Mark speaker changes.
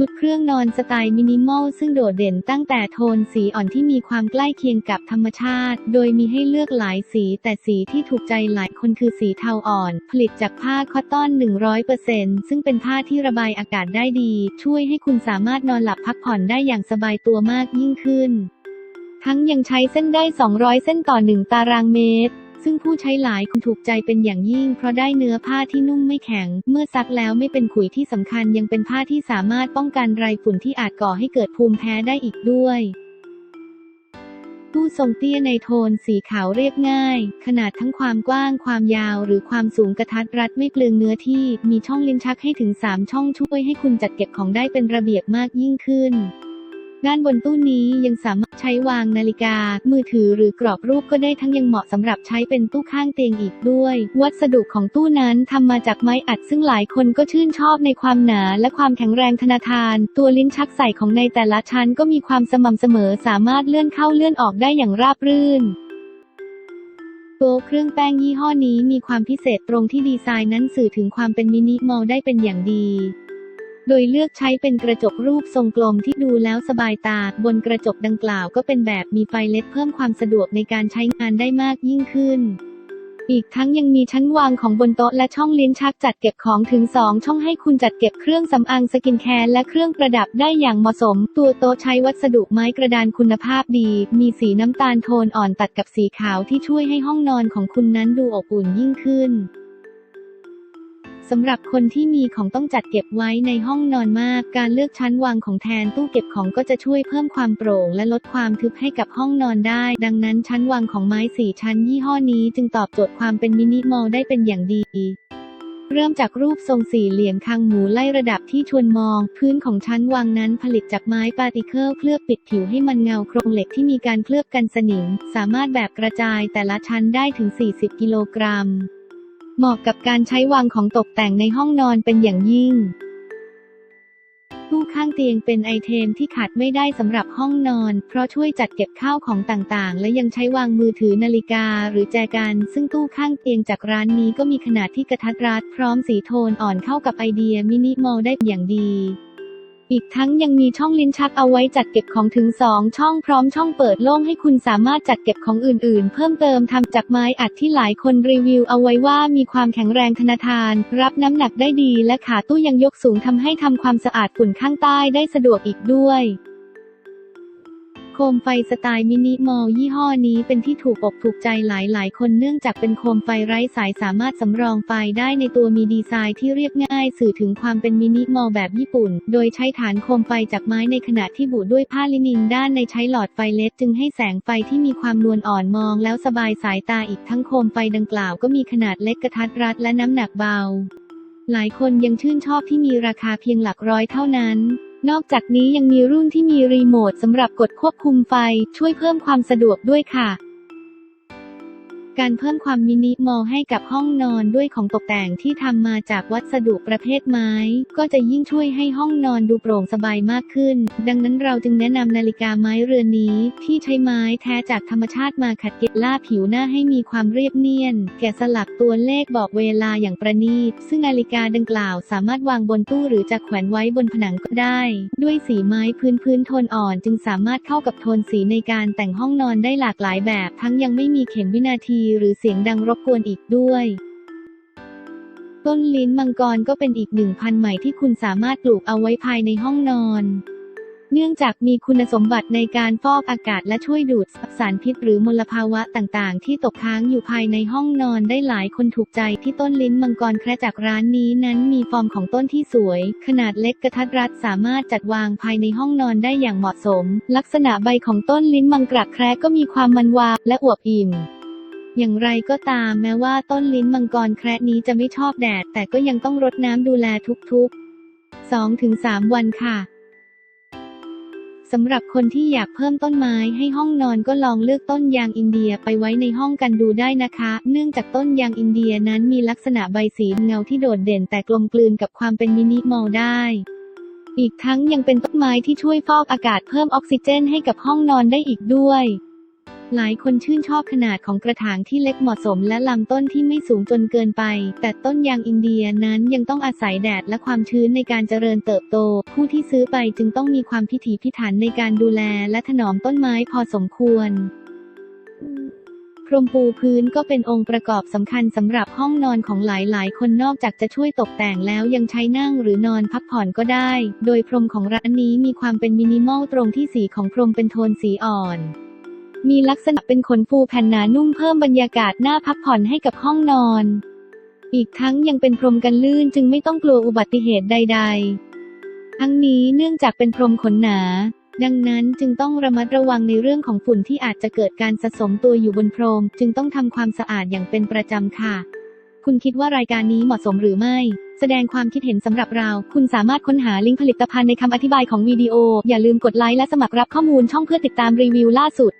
Speaker 1: ชุดเครื่องนอนสไตล์มินิมอลซึ่งโดดเด่นตั้งแต่โทนสีอ่อนที่มีความใกล้เคียงกับธรรมชาติ โดยมีให้เลือกหลายสี แต่สีที่ถูกใจหลายคนคือสีเทาอ่อน ผลิตจากผ้าคอตตอน 100%ซึ่งเป็นผ้าที่ระบายอากาศได้ดี ช่วยให้คุณสามารถนอนหลับพักผ่อนได้อย่างสบายตัวมากยิ่งขึ้น ทั้งยังใช้เส้นได้ 200 เส้นต่อ 1 ตารางเมตร ซึ่งผู้ใช้หลายคนถูกใจเป็นอย่างยิ่ง เพราะได้เนื้อผ้าที่นุ่มไม่แข็ง เมื่อซักแล้วไม่เป็นขุยที่สำคัญยังเป็นผ้าที่สามารถป้องกันไรฝุ่นที่อาจก่อให้เกิดภูมิแพ้ได้อีกด้วยตู้ทรงเตี้ยในโทนสีขาวเรียบง่าย ขนาดทั้งความกว้าง ความยาว หรือความสูงกระทัดรัดไม่เปลืองเนื้อที่ มีช่องลิ้นชักให้ถึง 3 ช่องช่วยให้คุณจัดเก็บของได้เป็นระเบียบมากยิ่งขึ้น ด้านบนตู้นี้ยังสามารถ ใช้วางนาฬิกา มือถือหรือกรอบรูปก็ได้ทั้งยังเหมาะสำหรับใช้เป็นตู้ข้างเตียงอีกด้วย วัสดุของตู้นั้นทำมาจากไม้อัดซึ่งหลายคนก็ชื่นชอบในความหนาและความแข็งแรงธนาทาน ตัวลิ้นชักใส่ของในแต่ละชั้นก็มีความสม่ำเสมอสามารถเลื่อนเข้าเลื่อนออกได้อย่างราบรื่นตัวเครื่องแป้งยี่ห้อนี้มีความพิเศษตรงที่ดีไซน์นั้นสื่อถึงความเป็นมินิมอลได้เป็นอย่างดี โดยเลือกใช้เป็นกระจกรูปทรงกลมที่ดูแล้วสบายตา บนกระจกดังกล่าวก็เป็นแบบมีไฟเล็ดเพิ่มความสะดวกในการใช้งานได้มากยิ่งขึ้น อีกทั้งยังมีชั้นวางของบนโต๊ะและช่องลิ้นชักจัดเก็บของถึง 2 ช่องให้คุณจัดเก็บเครื่องสำอางสกินแคร์และเครื่องประดับได้อย่างเหมาะสม ตัวโต๊ะใช้วัสดุไม้กระดานคุณภาพดี มีสีน้ำตาลโทนอ่อนตัดกับสีขาวที่ช่วยให้ห้องนอนของคุณนั้นดูอบอุ่นยิ่งขึ้น สำหรับคนที่มีของต้องจัดเก็บไว้ในห้องนอนมาก การเลือกชั้นวางของแทนตู้เก็บของก็จะช่วยเพิ่มความโปร่ง และลดความทึบให้กับห้องนอนได้ ดังนั้นชั้นวางของไม้สี่ชั้นยี่ห้อนี้ จึงตอบโจทย์ความเป็นมินิมอลได้เป็นอย่างดีเริ่มจากรูปทรงสี่เหลี่ยมคางหมูไล่ระดับที่ชวนมอง พื้นของชั้นวางนั้นผลิตจากไม้ปาติเคิลเคลือบปิดผิวให้มันเงาโครงเหล็กที่มีการเคลือบกันสนิม สามารถแบบกระจายแต่ละชั้นได้ถึง 40 กิโลกรัม เหมาะกับการใช้วางของตกแต่งในห้องนอนเป็นอย่างยิ่ง ตู้ข้างเตียงเป็นไอเทมที่ขาดไม่ได้สำหรับห้องนอน เพราะช่วยจัดเก็บข้าวของต่างๆ และยังใช้วางมือถือนาฬิกาหรือแจกันซึ่งตู้ข้างเตียงจากร้านนี้ก็มีขนาดที่กระทัดรัดพร้อมสีโทนอ่อนเข้ากับไอเดียมินิมอลได้อย่างดี อีกทั้งยังมีช่องลิ้นชักเอาไว้จัดเก็บของถึง 2 ช่องพร้อมช่องเปิดโล่งให้คุณสามารถจัดเก็บของอื่นๆ เพิ่มเติมทำจากไม้อัดที่หลายคนรีวิวเอาไว้ว่ามีความแข็งแรงทนทาน รับน้ำหนักได้ดีและขาตู้ยังยกสูงทำให้ทำความสะอาดฝุ่นข้างใต้ได้สะดวกอีกด้วย คมไฟสไตล์มินิมอลยี่ห้อนี้เป็นที่ถูกอกถูกใจหลายๆ คนเนื่องจากเป็นโคมไฟไร้สายสามารถสำรองไฟได้ในตัวมีดีไซน์ที่เรียบง่ายสื่อถึงความเป็นมินิมอลแบบญี่ปุ่น โดยใช้ฐานโคมไฟจากไม้ในขณะที่บุด้วยผ้าลินินด้านในใช้หลอดไฟเลดจึงให้แสงไฟที่มีความนวลอ่อนมองแล้วสบายสายตาอีกทั้งโคมไฟดังกล่าวก็มีขนาดเล็กกระทัดรัดและน้ำหนักเบา หลายคนยังชื่นชอบที่มีราคาเพียงหลักร้อยเท่านั้น นอกจากนี้ยังมีรุ่นที่มีรีโมทสำหรับกดควบคุมไฟ ช่วยเพิ่มความสะดวกด้วยค่ะ การเพิ่มความมินิมอลให้กับห้องนอนด้วยของตกแต่งที่ทำมาจากวัสดุประเภทไม้ ก็จะยิ่งช่วยให้ห้องนอนดูโปร่งสบายมากขึ้น ดังนั้นเราจึงแนะนำนาฬิกาไม้เรือนนี้ ที่ใช้ไม้แท้จากธรรมชาติมาขัดเกลล่าผิวหน้าให้มีความเรียบเนียน แกะสลักตัวเลขบอกเวลาอย่างประณีต ซึ่งนาฬิกาดังกล่าวสามารถวางบนตู้หรือจะแขวนไว้บนผนังก็ได้ ด้วยสีไม้พื้นพื้นโทนอ่อนจึงสามารถเข้ากับโทนสีในการแต่งห้องนอนได้หลากหลายแบบ ทั้งยังไม่มีเข็มวินาทีหรือเสียงดังรบกวนอีกด้วย ต้นลิ้นมังกรก็เป็นอีกหนึ่งพันธุ์ใหม่ที่คุณสามารถปลูกเอาไว้ภายในห้องนอน เนื่องจากมีคุณสมบัติในการฟอกอากาศและช่วยดูดซับสารพิษหรือมลภาวะต่างๆ ที่ตกค้างอยู่ภายในห้องนอนได้หลายคนถูกใจที่ต้นลิ้นมังกรแคระจากร้านนี้นั้นมีฟอร์มของต้นที่สวย ขนาดเล็กกระทัดรัดสามารถจัดวางภายในห้องนอนได้อย่างเหมาะสม ลักษณะใบของต้นลิ้นมังกรแคระก็มีความมันวาวและอวบอิ่ม อย่างไรก็ตามแม้ว่าต้นลิ้นมังกรแคระนี้จะไม่ชอบแดด แต่ก็ยังต้องรดน้ำดูแลทุกๆ 2-3 วันค่ะสำหรับคนที่อยากเพิ่มต้นไม้ให้ห้องนอนก็ลองเลือกต้นยางอินเดียไปไว้ในห้องกันดูได้นะคะ เนื่องจากต้นยางอินเดียนั้นมีลักษณะใบสีเงาที่โดดเด่นแต่กลมกลืนกับความเป็นมินิมอลได้ อีกทั้งยังเป็นต้นไม้ที่ช่วยฟอกอากาศเพิ่มออกซิเจนให้กับห้องนอนได้อีกด้วย หลายคนชื่นชอบขนาดของกระถางที่เล็กเหมาะสม และลำต้นที่ไม่สูงจนเกินไป แต่ต้นยางอินเดียนั้นยังต้องอาศัยแดดและความชื้นในการเจริญเติบโต ผู้ที่ซื้อไปจึงต้องมีความพิถีพิถันในการดูแลและถนอมต้นไม้พอสมควรพรมปูพื้นก็เป็นองค์ประกอบสำคัญสำหรับห้องนอนของหลายๆ คนนอกจากจะช่วยตกแต่งแล้วยังใช้นั่งหรือนอนพักผ่อนก็ได้ โดยพรมของร้านนี้มีความเป็นมินิมอลตรงที่สีของพรมเป็นโทนสีอ่อน มีลักษณะเป็นขนฟูแผ่นหนานุ่มเพิ่มบรรยากาศน่าพักผ่อนให้กับห้องนอน อีกทั้งยังเป็นพรมกันลื่นจึงไม่ต้องกลัวอุบัติเหตุใด ๆ ทั้งนี้เนื่องจากเป็นพรมขนหนา ดังนั้นจึงต้องระมัดระวังในเรื่องของฝุ่นที่อาจจะเกิดการสะสมตัวอยู่บนพรม จึงต้องทำความสะอาดอย่างเป็นประจำค่ะ คุณคิดว่ารายการนี้เหมาะสมหรือไม่ แสดงความคิดเห็นสำหรับเรา คุณสามารถค้นหาลิงก์ผลิตภัณฑ์ในคำอธิบายของวิดีโอ อย่าลืมกดไลค์และสมัครรับข้อมูลช่องเพื่อติดตามรีวิวล่าสุด